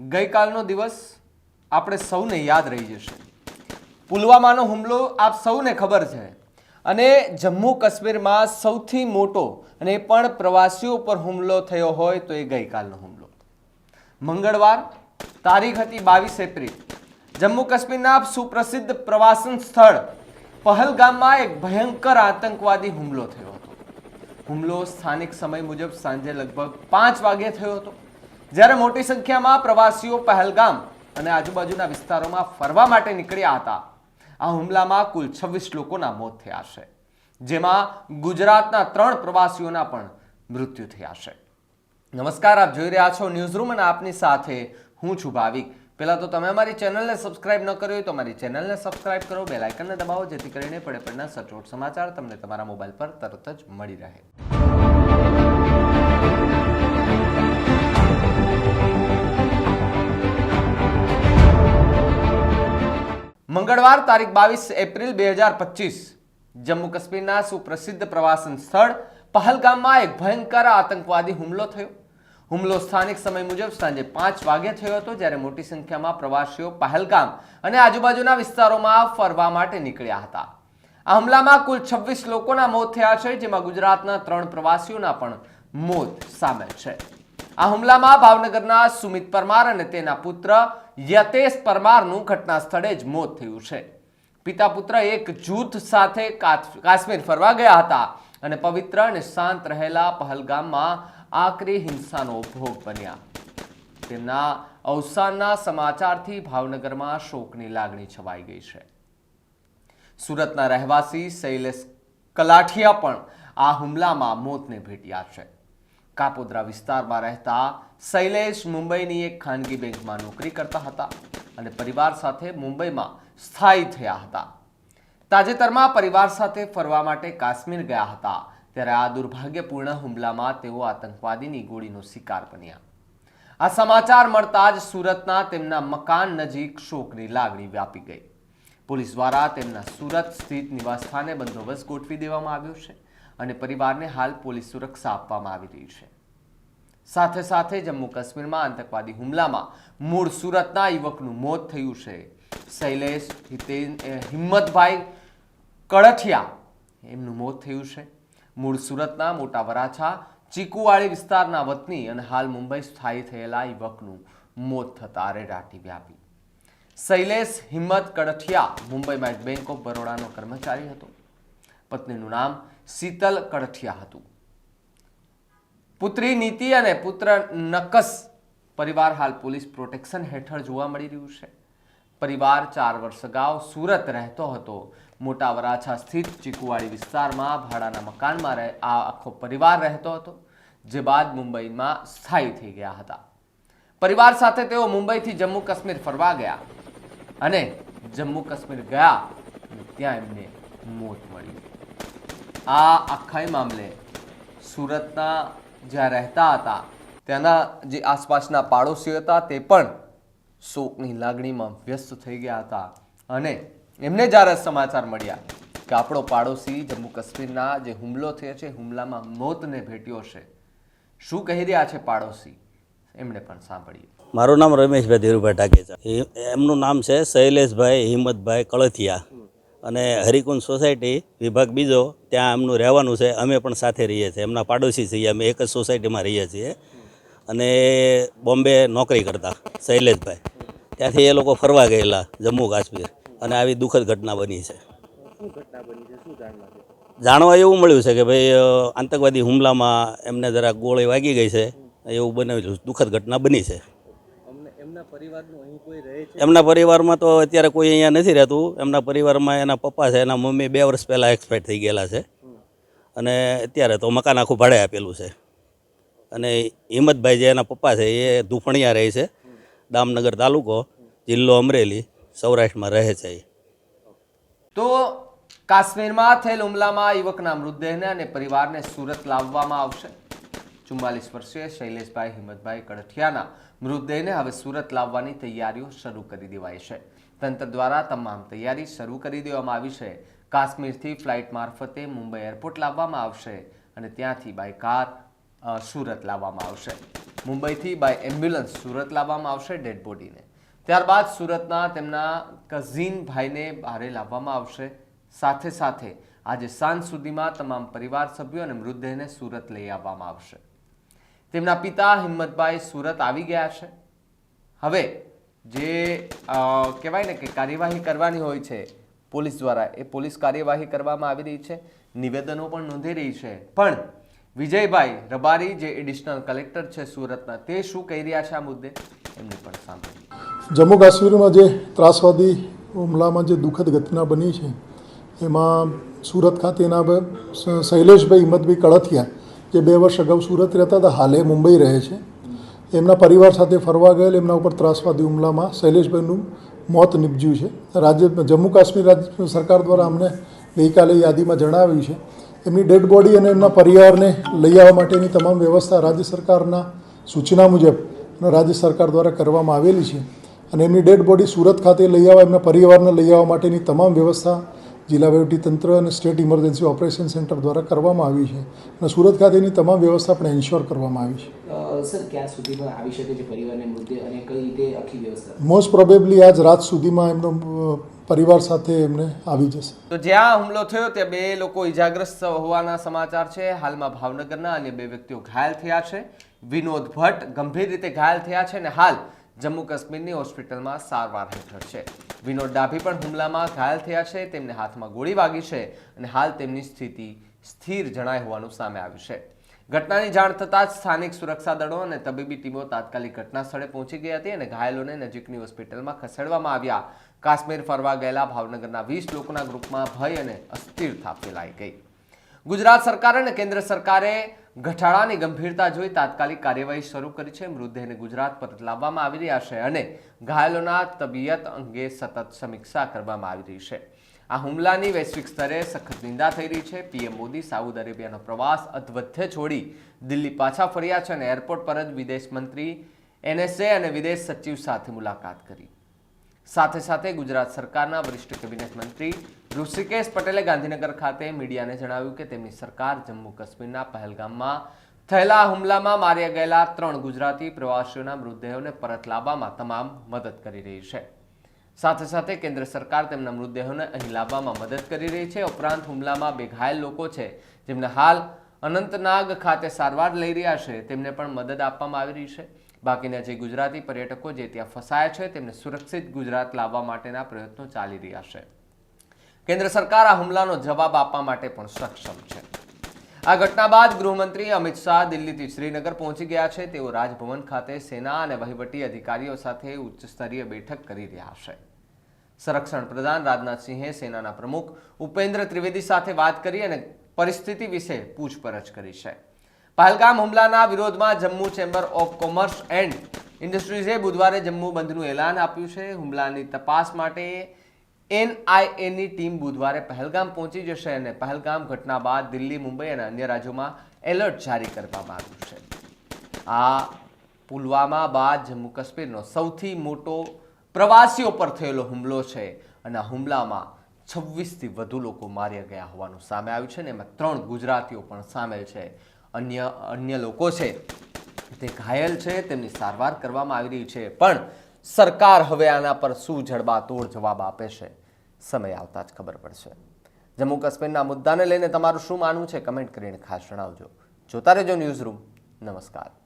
ગઈકાલનો દિવસ આપણે સૌને યાદ રહી જશે. પુલવામાનો હુમલો આપ સૌને ખબર છે. અને જમ્મુ કાશ્મીરમાં સૌથી મોટો અને પણ પ્રવાસીઓ પર હુમલો થયો હોય તો એ ગઈકાલનો હુમલો. મંગળવાર તારીખ હતી બાવીસ એપ્રિલ. જમ્મુ કાશ્મીરના સુપ્રસિદ્ધ પ્રવાસન સ્થળ પહલગામમાં એક ભયંકર આતંકવાદી હુમલો થયો હતો. હુમલો સ્થાનિક સમય મુજબ સાંજે લગભગ પાંચ વાગે થયો હતો. જ્યારે મોટી સંખ્યામાં પ્રવાસીઓ પહેલગામ અને આજુબાજુના વિસ્તારોમાં ફરવા માટે નીકળ્યા હતા, આ હુમલામાં કુલ છવ્વીસ લોકોના મોત થયા છે, જેમાં ગુજરાતના ત્રણ પ્રવાસીઓના પણ મૃત્યુ થયા છે. નમસ્કાર, આપ જોઈ રહ્યા છો ન્યૂઝરૂમ અને આપની સાથે હું છું ભાવિક. પહેલાં તો તમે અમારી ચેનલને સબસ્ક્રાઇબ ન કરી હોય તો અમારી ચેનલને સબસ્ક્રાઇબ કરો બે લાઇકનને દબાવો, જેથી કરીને પડે પડના સચોટ સમાચાર તમને તમારા મોબાઈલ પર તરત જ મળી રહે. મંગળવાર તારીખ બાવીસ એપ્રિલ બે હજાર પચીસ. જમ્મુ કાશ્મીરના સુપ્રસિદ્ધ પ્રવાસન સ્થળ પહલગામમાં એક ભયંકર આતંકવાદી હુમલો થયો. હુમલો સ્થાનિક સમય મુજબ સાંજે પાંચ વાગે થયો હતો, જ્યારે મોટી સંખ્યામાં પ્રવાસીઓ પહલગામ અને આજુબાજુના વિસ્તારોમાં ફરવા માટે નીકળ્યા હતા. આ હુમલામાં કુલ છવ્વીસ લોકોના મોત થયા છે, જેમાં ગુજરાતના ત્રણ પ્રવાસીઓના પણ મોત સામેલ છે. આ હુમલામાં ભાવનગરના સુમિત પરમાર અને તેના પુત્ર યતેશ પરમારનું ઘટના સ્થળે જ મોત થયું છે. પિતા પુત્ર એક જૂથ સાથે કાશ્મીર ફરવા ગયા હતા અને પવિત્ર અને શાંત રહેલા પહલગામમાં આકરી હિંસાનો ભોગ બન્યા. તેમના અવસાનના સમાચારથી ભાવનગરમાં શોકની લાગણી છવાઈ ગઈ છે. સુરતના રહેવાસી શૈલેષ કલાઠિયા પણ આ હુમલામાં મોતને ભેટ્યા છે. કાપોદ્રા વિસ્તારમાં રહેતા શૈલેષ મુંબઈની એક ખાનગી બેંકમાં નોકરી કરતા હતા અને પરિવાર સાથે મુંબઈમાં સ્થાયી થયા હતા. તાજેતરમાં પરિવાર સાથે ફરવા માટે કાશ્મીર ગયા હતા. ત્યારે આ દુર્ભાગ્યપૂર્ણ હુમલામાં તેઓ આતંકવાદીની ગોળીનો શિકાર બન્યા. આ સમાચાર મળતા જ સુરતના તેમના મકાન નજીક શોકની લાગણી વ્યાપી ગઈ. પોલીસ દ્વારા તેમના સુરત સ્થિત નિવાસસ્થાને બંદોબસ્ત ગોઠવી દેવામાં આવ્યો છે અને પરિવારને હાલ પોલીસ સુરક્ષા આપવામાં આવી રહી છે. સાથે સાથે જમ્મુ કાશ્મીરમાં આતંકવાદી હુમલામાં મૂળ સુરતના યુવકનું મોત થયું છે. શૈલેષ, હિતેન હિંમતભાઈ કળઠિયા એમનું મોત થયું છે. મૂળ સુરતના મોટા વરાછા ચીકુવાડી વિસ્તારના વતની અને હાલ મુંબઈ સ્થાયી થયેલા યુવકનું મોત થતા રેડાટી વ્યાપી શૈલેષ, હિંમત કડઠિયા, મુંબઈમાં બેંક ઓફ બરોડાનો કર્મચારી હતો. પત્નીનું નામ શીતલ કડઠિયા હતું. પુત્રી નીતિ અને પુત્ર નકસ પરિવાર હાલ પોલીસ પ્રોટેક્શન હેઠળ જોવા મળી રહ્યું છે. પરિવાર ચાર વર્ષ અગાઉ સુરત રહેતો હતો. મોટા વરાછા સ્થિત ચીકુવાડી વિસ્તારમાં, ભાડાના મકાનમાં રહે, આ આખો પરિવાર રહેતો હતો, જે બાદ મુંબઈમાં સ્થાયી થઈ ગયા હતા. પરિવાર સાથે તેઓ મુંબઈથી જમ્મુ કાશ્મીર ફરવા ગયા અને જમ્મુ કાશ્મીર ગયા ત્યાં એમને મોત મળ્યું. આ આખા મામલે સુરતના જ્યાં રહેતા હતા. ત્યાંના જે આસપાસના પાડોશીઓ હતા, તે પણ શોકની લાગણીમાં વ્યસ્ત થઈ ગયા હતા. અને એમને જ્યારે સમાચાર મળ્યા કે આપણો પાડોશી જમ્મુ કાશ્મીરના જે હુમલો થયો છે, હુમલામાં મોતને ભેટ્યો છે, શું કહી રહ્યા છે પાડોશી? એમણે પણ સાંભળ્યું. મારું નામ રમેશભાઈ ધીરુભાઈ ટાકે એ- એમનું નામ છે શૈલેષભાઈ હિંમતભાઈ કળથિયા. અને હરિકુંજ સોસાયટી વિભાગ બીજો ત્યાં એમનું રહેવાનું છે. અમે પણ સાથે રહીએ છીએ. એમના પાડોશી છીએ. અમે એક જ સોસાયટીમાં રહીએ છીએ. અને બોમ્બે નોકરી કરતા શૈલેષભાઈ. ત્યાંથી એ લોકો ફરવા ગયેલા જમ્મુ કાશ્મીર. અને આવી દુઃખદ ઘટના બની છે. જાણવા એવું મળ્યું છે કે ભાઈ આતંકવાદી હુમલામાં એમને જરા ગોળી વાગી ગઈ છે. એવું બનાવેલું દુઃખદ ઘટના બની છે. એમના પરિવારમાં તો અત્યારે કોઈ અહીંયા નથી રહેતું. એમના પરિવારમાં એના પપ્પા છે એના મમ્મી બે વર્ષ પહેલાં એક્સપાયર થઈ ગયેલા છે. અને અત્યારે તો મકાન આખું ભાડે આપેલું છે. અને હિંમતભાઈ જે એના પપ્પા છે એ ધૂફણિયા રહે છે. દામનગર તાલુકો જિલ્લો અમરેલી સૌરાષ્ટ્રમાં રહે છે એ. તો કાશ્મીરમાં થયેલ હુમલામાં યુવકના મૃતદેહને અને પરિવારને સુરત લાવવામાં આવશે. ચુમ્માલીસ વર્ષીય શૈલેષભાઈ હિંમતભાઈ કડઠિયાના મૃતદેહને હવે સુરત લાવવાની તૈયારીઓ શરૂ કરી દેવાઈ છે. તંત્ર દ્વારા તમામ તૈયારી શરૂ કરી દેવામાં આવી છે. કાશ્મીરથી ફ્લાઇટ મારફતે મુંબઈ એરપોર્ટ લાવવામાં આવશે અને ત્યાંથી બાય કાર સુરત લાવવામાં આવશે. મુંબઈથી બાય એમ્બ્યુલન્સ સુરત લાવવામાં આવશે ડેડ બોડીને. ત્યારબાદ સુરતના તેમના કઝિન ભાઈને બહારે લાવવામાં આવશે. સાથે સાથે આજે સાંજ સુધીમાં તમામ પરિવાર સભ્યો અને મૃતદેહને સુરત લઈ આવવામાં આવશે. તેમના પિતા હિંમતભાઈ સુરત આવી ગયા છે. હવે જે કહેવાય ને કે કાર્યવાહી કરવાની હોય છે, પોલીસ દ્વારા, એ પોલીસ કાર્યવાહી કરવામાં આવી રહી છે, નિવેદનો પણ નોંધી રહી છે. પણ વિજયભાઈ રબારી જે એડિશનલ કલેક્ટર છે સુરતના, તે શું કહી રહ્યા છે આ મુદ્દે? એમને પણ સાંભળીએ. જમ્મુ કાશ્મીરમાં જે ત્રાસવાદી હુમલામાં જે દુઃખદ ઘટના બની છે, એમાં સુરત ખાતેના શૈલેષભાઈ હિંમતભાઈ કળથિયા જે બે વર્ષ અગાઉ સુરત રહેતા હતા, હાલે મુંબઈ રહે છે. એમના પરિવાર સાથે ફરવા ગયેલ, એમના ઉપર ત્રાસવાદી હુમલામાં શૈલેષભાઈનું મોત નીપજ્યું છે. રાજ્ય, જમ્મુ કાશ્મીર રાજ્ય સરકાર દ્વારા અમને ગઈકાલે યાદીમાં જણાવ્યું છે. એમની ડેડ બોડી અને એમના પરિવારને લઈ આવવા માટેની તમામ વ્યવસ્થા રાજ્ય સરકારના સૂચના મુજબ રાજ્ય સરકાર દ્વારા કરવામાં આવેલી છે. અને એમની ડેડ બોડી સુરત ખાતે લઈ આવવા, એમના પરિવારને લઈ આવવા માટેની તમામ વ્યવસ્થા જિલ્લા તંત્ર અને સ્ટેટ ઇમરજન્સી ઓપરેશન સેન્ટર દ્વારા કરવામાં આવી છે અને સુરત ખાતેની તમામ વ્યવસ્થા પણ એન્શ્યોર કરવામાં આવી છે. સર ક્યાં સુધીમાં આવી શકે છે પરિવારને મૃતદેહ અને કઈ રીતે આખી વ્યવસ્થા? મોસ્ટ પ્રોબેબલી આજ રાત સુધીમાં એમનો પરિવાર સાથે એમને આવી જશે. તો જ્યાં હુમલો થયો ત્યાં બે લોકો ઈજાગ્રસ્ત હોવાના સમાચાર છે. હાલમાં ભાવનગરના અન્ય બે વ્યક્તિઓ ઘાયલ થયા છે. વિનોદ ભટ્ટ ગંભીર રીતે ઘાયલ થયા છે અને હાલ જમ્મુ કાશ્મીરની હોસ્પિટલમાં સારવાર હેઠળ છે. વિનોદ ડાભી પણ હુમલામાં ઘાયલ થયા છે, તેમને હાથમાં ગોળી વાગી છે અને હાલ તેમની સ્થિતિ સ્થિર જણાય હોવાનું સામે આવ્યું છે. ઘટનાની જાણ થતાં જ સ્થાનિક સુરક્ષા દળો અને તબીબી ટીમો તાત્કાલિક ઘટના સ્થળે પહોંચી ગઈ હતી અને ઘાયલોને નજીકની હોસ્પિટલમાં ખસેડવામાં આવ્યા. કાશ્મીર ફરવા ગયેલા ભાવનગરના વીસ લોકોના ગ્રુપમાં ભય અને અસ્થિરતા ફેલાઈ ગઈ. ગુજરાત સરકાર અને કેન્દ્ર સરકારે ઘટાડાની ગંભીરતા જોઈ તાત્કાલિક કાર્યવાહી શરૂ કરી છે. મૃતદેહને ગુજરાત પરત લાવવામાં આવી રહ્યા છે અને ઘાયલોના તબિયત અંગે સતત સમીક્ષા કરવામાં આવી રહી છે. આ હુમલાની વૈશ્વિક સ્તરે સખત નિંદા થઈ રહી છે. પીએમ મોદી સાઉદ અરેબિયાનો પ્રવાસ અધવચ્ચે છોડી દિલ્હી પાછા ફર્યા છે અને એરપોર્ટ પર જ વિદેશ મંત્રી, એનએસએ અને વિદેશ સચિવ સાથે મુલાકાત કરી. સાથે સાથે ગુજરાત સરકારના વરિષ્ઠ કેબિનેટ મંત્રી ઋષિકેશ પટેલે ગાંધીનગર ખાતે મીડિયાને જણાવ્યું કે તેમની સરકાર જમ્મુ કાશ્મીરના પહેલગામમાં થયેલા હુમલામાં માર્યા ગયેલા ત્રણ ગુજરાતી પ્રવાસીઓના મૃતદેહોને પરત લાવવામાં તમામ મદદ કરી રહી છે. સાથે સાથે કેન્દ્ર સરકાર તેમના મૃતદેહોને અહીં લાવવામાં મદદ કરી રહી છે. ઉપરાંત હુમલામાં બે ઘાયલ લોકો છે. જેમને હાલ અનંતનાગ ખાતે સારવાર લઈ રહ્યા છે. તેમને પણ મદદ આપવામાં આવી રહી છે. બાકીના જે ગુજરાતી પર્યટકો જે ત્યાં ફસાયા છે, તેમને સુરક્ષિત ગુજરાત લાવવા માટેના પ્રયત્નો ચાલી રહ્યા છે. કેન્દ્ર સરકાર આ હુમલાનો જવાબ આપવા માટે પણ સક્ષમ છે. આ ઘટના બાદ ગૃહમંત્રી અમિત શાહ દિલ્હીથી શ્રીનગર પહોંચી ગયા છે. તેઓ રાજભવન ખાતે સેના અને વહીવટી અધિકારીઓ સાથે ઉચ્ચ સ્તરીય બેઠક કરી રહ્યા છે. સંરક્ષણ પ્રધાન રાજનાથસિંહે સેનાના પ્રમુખ ઉપેન્દ્ર ત્રિવેદી સાથે વાત કરી અને પરિસ્થિતિ વિશે પૂછપરછ કરી છે. પહલગામ હુમલાના વિરોધમાં Jammu chamber of commerce and ઇન્ડસ્ટ્રીઝે બુધવારે જમ્મુ બંધનું એલાન આપ્યું છે. હુમલાની તપાસ માટે એનઆઈએની ટીમ બુધવારે પહેલગામ પહોંચી જશે અને પહેલગામ ઘટના બાદ દિલ્હી, મુંબઈ અને અન્ય રાજ્યોમાં એલર્ટ જારી કરવામાં આવ્યું છે. આ પુલવામા બાદ જમ્મુ કાશ્મીરનો સૌથી મોટો પ્રવાસીઓ પર થયેલો હુમલો છે અને આ હુમલામાં છવ્વીસથી વધુ લોકો માર્યા ગયા હોવાનું સામે આવ્યું છે ને એમાં ત્રણ ગુજરાતીઓ પણ સામેલ છે. અન્ય અન્ય લોકો છે તે ઘાયલ છે, તેમની સારવાર કરવામાં આવી રહી છે, પણ સરકાર હવે આના પર શું જડબાતોડ જવાબ આપે છે? સમય આવતા જ ખબર પડશે. જમ્મુ કાશ્મીરના મુદ્દાને લઈને તમારું શું માનવું છે? કમેન્ટ કરીને ખાસ જણાવજો. જોતા રહેજો ન્યૂઝ રૂમ. નમસ્કાર.